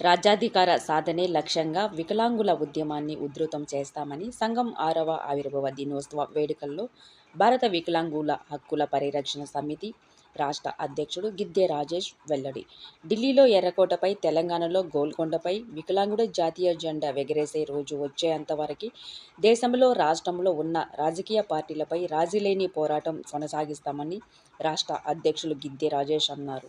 రాజ్యాధికార సాధనే లక్ష్యంగా వికలాంగుల ఉద్యమాన్ని ఉధృతం చేస్తామని సంఘం ఆరవ ఆవిర్భావ దినోత్సవ వేడుకల్లో భారత వికలాంగుల హక్కుల పరిరక్షణ సమితి రాష్ట్ర అధ్యక్షుడు గిద్దె రాజేష్ వెల్లడి. ఢిల్లీలో ఎర్రకోటపై తెలంగాణలో గోల్కొండపై వికలాంగుడు జాతీయ జెండా ఎగరేసే రోజు వచ్చేంతవరకు దేశంలో రాష్ట్రంలో ఉన్న రాజకీయ పార్టీలపై రాజీలేని పోరాటం కొనసాగిస్తామని రాష్ట్ర అధ్యక్షులు గిద్దె రాజేష్ అన్నారు.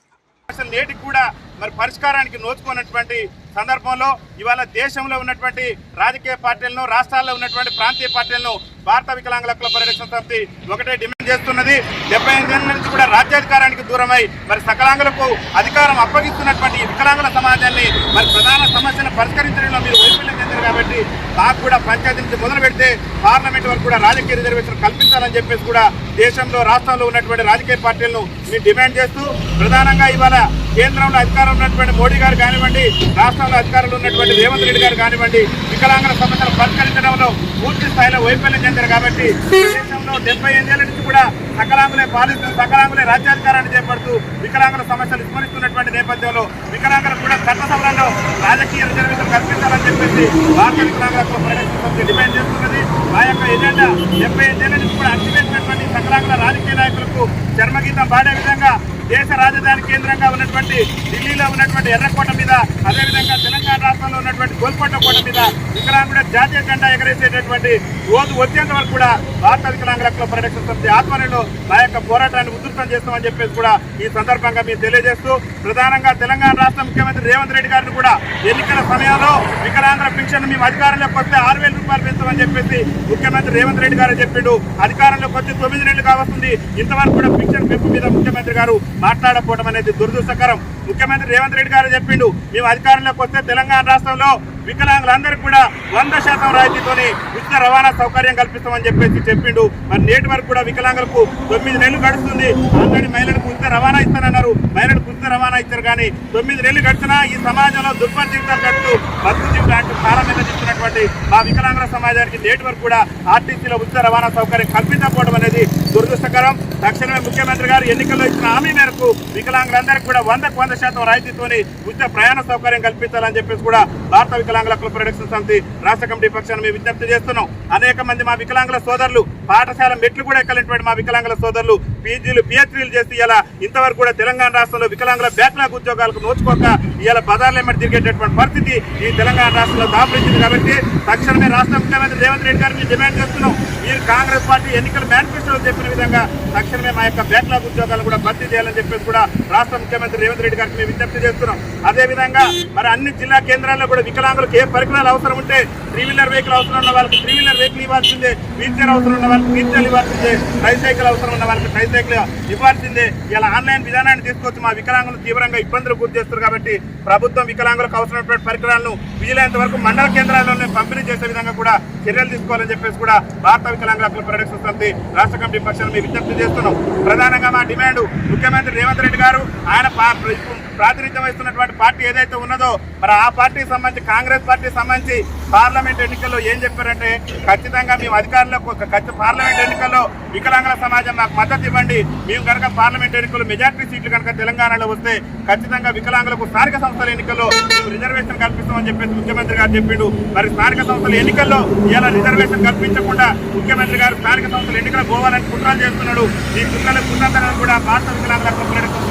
అసలు నేటికి కూడా మరి పరిష్కారానికి నోచుకున్నటువంటి సందర్భంలో ఇవాళ దేశంలో ఉన్నటువంటి రాజకీయ పార్టీలను రాష్ట్రాల్లో ఉన్నటువంటి ప్రాంతీయ పార్టీలను భారత వికలాంగుల హక్కుల పరిరక్షణ సమితి ఒకటే డిమాండ్ చేస్తున్నది. డెబ్బై ఎనిమిది నుంచి కూడా రాజ్యాధికారానికి దూరమై మరి సకలాంగులకు అధికారం అప్పగిస్తున్నటువంటి వికలాంగుల సమాజాన్ని మరి ప్రధాన సమస్యను పరిష్కరించడంలో మీరు వైఫల్యం చెందారు కాబట్టి మాకు కూడా పంచాయతీ నుంచి మొదలు పెడితే పార్లమెంట్ వరకు కూడా రాజకీయ రిజర్వేషన్ కల్పించాలని చెప్పేసి కూడా దేశంలో రాష్ట్రంలో ఉన్నటువంటి రాజకీయ పార్టీలను మేము డిమాండ్ చేస్తూ ప్రధానంగా ఇవాళ కేంద్రంలో అధికారం ఉన్నటువంటి మోడీ గారు కానివ్వండి రాష్ట్రంలో అధికారంలో ఉన్నటువంటి రేవంత్ రెడ్డి గారు కానివ్వండి వికలాంగుల సమస్యలు పరిష్కరించడంలో పూర్తి స్థాయిలో వైఫల్యం చెందారు కాబట్టి దేశంలో డెబ్బై ఎనిమిదేళ్ళ నుంచి కూడా సకలాంగులే పాలిస్తూ సకలాంగులే రాజ్యాధికారాన్ని చేపడుతూ వికలాంగుల సమస్యలు విస్మరిస్తున్నటువంటి నేపథ్యంలో వికలాంగులకు కూడా చట్ట సభలలో రాజకీయ రిజర్వేషన్ కల్పించాలని చెప్పేసి భారత వికలాంగుల హక్కుల డిమాండ్ చేస్తున్నది. ఆ యొక్క ఎజెండా డెబ్బై ఐదేళ్ళ నుంచి కూడా అణచివేసినటువంటి సకలాంగుల రాజకీయ నాయకులకు చర్మగీతం పాడే విధంగా దేశ రాజధాని కేంద్రంగా ఉన్నటువంటి ఢిల్లీలో ఉన్నటువంటి ఎర్రకోట మీద అదేవిధంగా తెలంగాణ రాష్ట్రంలో ఉన్నటువంటి గోల్కొండ కోట మీద వికలాంగుల జాతీయ జెండా ఎగరేసేటటువంటి రోజు వచ్చేంత వరకు కూడా భారత వికలాంగుల హక్కుల పరిరక్షణ సమితి ఆధ్వర్యంలో మా యొక్క పోరాటాన్ని ఉధృతం చేస్తామని చెప్పేసి కూడా ఈ సందర్భంగా మీరు తెలియజేస్తూ ప్రధానంగా తెలంగాణ రాష్ట్ర ముఖ్యమంత్రి రేవంత్ రెడ్డి గారిని కూడా ఎన్నికల సమయంలో వికలాంగుల పెన్షన్ మేము అధికారంలోకి వస్తే ఆరు వేల రూపాయలు పెంచమని చెప్పేసి ముఖ్యమంత్రి రేవంత్ రెడ్డి గారు చెప్పిండు. అధికారంలోకి వచ్చి తొమ్మిది నెలలు కావస్తుంది ఇంతవరకు కూడా పెన్షన్ పెంపు మీద ముఖ్యమంత్రి గారు మాట్లాడకపోవడం అనేది దురదృష్టకరం. ముఖ్యమంత్రి రేవంత్ రెడ్డి గారు చెప్పిండు మేము అధికారంలోకి వస్తే తెలంగాణ రాష్ట్రంలో వికలాంగులందరికీ కూడా వంద శాతం రాయితీతోని ఉచిత రవాణా సౌకర్యం కల్పిస్తామని చెప్పేసి చెప్పిండు. మరి నేటి వరకు కూడా వికలాంగులకు తొమ్మిది నెలలు గడుస్తుంది. ఆల్రెడీ మహిళలకు ఉచిత రవాణా ఇస్తానన్నారు. మహిళలకు ఉచిత రవాణా ఇచ్చారు కానీ తొమ్మిది నెలలు గడిచినా ఈ సమాజంలో దుర్భర జీవితాలు గడుతూ బతుకు జీవితం ప్రారంభించినటువంటి మా వికలాంగుల సమాజానికి నేటి వరకు కూడా ఆర్టీసీలో ఉచిత రవాణా సౌకర్యం కల్పించకపోవడం అనేది దురదృష్టకరం. తక్షణమే ముఖ్యమంత్రి గారు ఎన్నికల్లో ఇచ్చిన హామీ మేరకు వికలాంగులందరికీ కూడా వందకు వంద శాతం రాయితీతోని ఉచిత ప్రయాణ సౌకర్యం కల్పించాలని చెప్పేసి కూడా భారత వికలాంగుల క్లబ్ ప్రొడక్షన్ సమితి రాష్ట్ర కమిటీ పక్షాన్ని మేము విజ్ఞప్తి చేస్తున్నాం. అనేక మంది మా వికలాంగుల సోదరులు పాఠశాల మెట్లు కూడా ఎక్కలేటువంటి మా వికలాంగుల సోదరులు పీజీలు పిహెచ్డీలు చేసి ఇలా ఇంతవరకు కూడా తెలంగాణ రాష్ట్రంలో వికలాంగుల బ్యాక్లాగ్ ఉద్యోగాలకు నోచుకోక ఇలా బజార్లు ఎమ్మటి తిరిగేటటువంటి పరిస్థితి ఈ తెలంగాణ రాష్ట్రంలో దాపరించింది కాబట్టి తక్షణమే రాష్ట్ర ముఖ్యమంత్రి రేవంత్ రెడ్డి గారిని డిమాండ్ చేస్తున్నాం. మీరు కాంగ్రెస్ పార్టీ ఎన్నికల మేనిఫెస్టోలో చెప్పిన విధంగా తక్షణమే మా యొక్క బ్యాక్లాగ్ ఉద్యోగాలు కూడా భర్తీ చేయాలని చెప్పేసి కూడా రాష్ట్ర ముఖ్యమంత్రి రేవంత్ రెడ్డి గారికి మేము విజ్ఞప్తి చేస్తున్నాం. అదే విధంగా మరి అన్ని జిల్లా కేంద్రాల్లో కూడా వికలాంగులకు ఏ పరికరాలు అవసరం ఉంటే త్రీ వీలర్ వెహికల్ అవసరం ఉన్న వాళ్ళకి త్రీ వీలర్ వెహికల్ ఇవ్వాల్సిందే. వీల్ చైర్ అవసరం ఉన్న వాళ్ళకి వీల్ చైర్ ఇవ్వాల్సిందే. ట్రై సైకిల్ అవసరం ఉన్న వాళ్ళకి ట్రై సైకిల్ ఇవ్వాల్సిందే. ఇలా ఆన్లైన్ విధానాన్ని తీసుకొచ్చి మా వికలాంగులు తీవ్రంగా ఇబ్బందులు గురి చేస్తారు కాబట్టి ప్రభుత్వం వికలాంగులకు అవసరమైనటువంటి పరికరాలను వీలైనంత వరకు మండల కేంద్రాల్లోనే పంపిణీ చేసే విధంగా కూడా చర్యలు తీసుకోవాలని చెప్పేసి కూడా భారత వికలాంగుల హక్కుల పరిరక్షణ సమితి రాష్ట్ర కమిటీ పక్షాన్ని మేము విజ్ఞప్తి చేస్తున్నాం. ప్రధానంగా మా డిమాండ్ ముఖ్యమంత్రి రేవంత్ రెడ్డి గారు ఆయన ప్రాతినిధ్యం వహిస్తున్నటువంటి పార్టీ ఏదైతే ఉన్నదో మరి ఆ పార్టీకి సంబంధించి కాంగ్రెస్ పార్టీకి సంబంధించి పార్లమెంట్ ఎన్నికల్లో ఏం చెప్పారంటే ఖచ్చితంగా మేము అధికారంలో ఒక- పార్లమెంట్ ఎన్నికల్లో వికలాంగుల సమాజం మాకు మద్దతు ఇవ్వండి. మేము కనుక పార్లమెంట్ ఎన్నికల్లో మెజార్టీ సీట్లు కనుక తెలంగాణలో వస్తే ఖచ్చితంగా వికలాంగులకు స్థానిక సంస్థల ఎన్నికల్లో మేము రిజర్వేషన్ కల్పిస్తామని చెప్పేసి ముఖ్యమంత్రి గారు చెప్పిండు. మరి స్థానిక సంస్థల ఎన్నికల్లో ఇలా రిజర్వేషన్ కల్పించకుండా ముఖ్యమంత్రి గారు స్థానిక సంస్థల ఎన్నికలు పోవాలని కుట్రాలు చేస్తున్నాడు. ఈ కుట్రల కుట్రతనం కూడా భారత వికలాంగుల హక్కుల పరిరక్షణ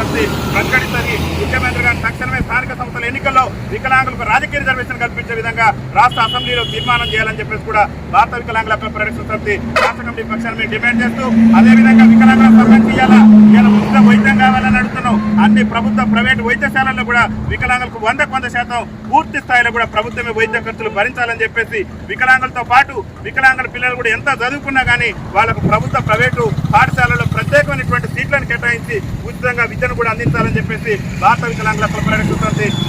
ప్రకటిస్తుంది. ముఖ్యమంత్రి గారు తక్షణమే స్థానిక సంస్థల ఎన్నికల్లో వికలాంగులకు రాజకీయ రిజర్వేషన్ కల్పించే విధంగా రాష్ట్ర అసెంబ్లీలో తీర్మానం చేయాలని చెప్పేసి కూడా భారత వికలాంగుల హక్కుల పరిరక్షణ సమితి రాష్ట్ర కమిటీ పక్షాన్ని మేము డిమాండ్ చేస్తూ అదేవిధంగా వికలాంగులకు సంబంధించి ఇలా ఇలా ఉచిత వైద్యం కావాలని అడుగుతున్నాం. అన్ని ప్రభుత్వ ప్రైవేట్ వైద్యశాలల్లో కూడా వికలాంగులకు వందకు వంద శాతం పూర్తి స్థాయిలో కూడా ప్రభుత్వమే వైద్య ఖర్చులు భరించాలని చెప్పేసి వికలాంగులతో పాటు వికలాంగుల పిల్లలు కూడా ఎంత చదువుకున్నా కానీ వాళ్ళకు ప్రభుత్వ ప్రైవేటు పాఠశాలలో ప్రత్యేకమైనటువంటి సీట్లను కేటాయించి ఉచితంగా విద్యను కూడా అందించాలని చెప్పేసి భారత వికలాంగుల హక్కుల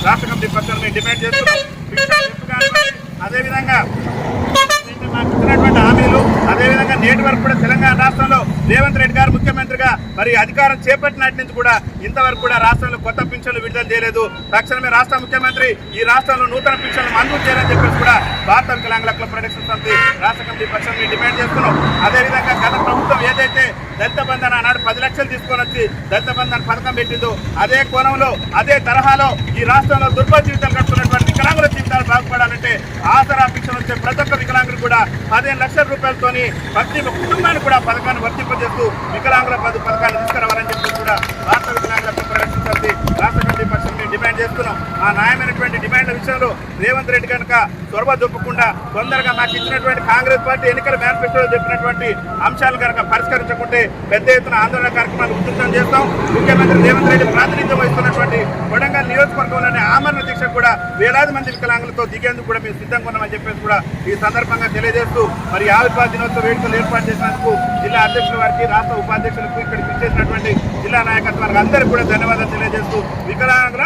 రాష్ట్ర కమిటీ పక్షాన్ని మేము డిమాండ్ చేస్తున్నాం అదేవిధంగా మాకు ఇచ్చినటువంటి హామీలు అదేవిధంగా నేటి వరకు కూడా తెలంగాణ రాష్ట్రంలో రేవంత్ రెడ్డి గారు ముఖ్యమంత్రిగా మరి అధికారం చేపట్టినటి నుంచి కూడా ఇంతవరకు కూడా రాష్ట్రంలో కొత్త పింఛన్లు విడుదల చేయలేదు. తక్షణమే రాష్ట్ర ముఖ్యమంత్రి ఈ రాష్ట్రంలో నూతన పింఛన్లు మంజూరు చేయాలని చెప్పేసి కూడా భారత వికలాంగుల క్లబ్ ప్రొటెక్షన్ సమితి రాష్ట్ర కమిటీ పక్షాన్ని డిమాండ్ చేస్తున్నాం. అదేవిధంగా గత ప్రభుత్వం ఏదైతే దళిత బంధన ఆనాడు పది లక్షలు తీసుకొని వచ్చి దళిత బంధన పథకం పెట్టిందో అదే కోణంలో అదే తరహాలో ఈ రాష్ట్రంలో దుర్భర జీవితాలు గడుపుతున్నటువంటి వికలాంగుల జీవితాలు బాగుపడాలంటే ఆసరా పింఛన్ వచ్చే ప్రతి ఒక్క వికలాంగులు కూడా పదిహేను లక్షల రూపాయలతోని ప్రతి కుటుంబానికి కూడా పథకాన్ని వర్తింపజేస్తూ వికలాంగుల పథకాన్ని తీసుకురావాలని చెప్పి కూడా రాష్ట్ర వికలాంగుల పరిరక్షణ సమితి రాష్ట్ర కమిటీ పక్షం మేము డిమాండ్ చేస్తున్నాం ఆ న్యాయమైనటువంటి డిమాండ్ల విషయంలో రేవంత్ రెడ్డి కనుక చొరవ చూపకుండా తొందరగా మాకు ఇచ్చినటువంటి కాంగ్రెస్ పార్టీ ఎన్నికల మేనిఫెస్టోలో చెప్పినటువంటి అంశాలు కనుక పరిష్కరించకుంటే పెద్ద ఎత్తున ఆందోళన కార్యక్రమాలు ఉధృతం చేస్తాం. ముఖ్యమంత్రి రేవంత్ రెడ్డి ప్రాతినిధ్యం వహిస్తున్నటువంటి కొడంగల్ నియోజకవర్గంలోని ఆమరణ దీక్ష కూడా వేలాది మంది వికలాంగులతో దిగేందుకు కూడా మేము సిద్ధంగా ఉన్నామని చెప్పేసి కూడా ఈ సందర్భంగా తెలియజేస్తూ మరి ఆవిర్భావ దినోత్సవ వేడుకలు ఏర్పాటు చేసినందుకు జిల్లా అధ్యక్షుల వారికి రాష్ట్ర ఉపాధ్యక్షులకు ఇక్కడ ఇచ్చేసినటువంటి జిల్లా నాయకత్వానికి అందరికీ కూడా ధన్యవాదాలు తెలియజేస్తూ వికలాంగుల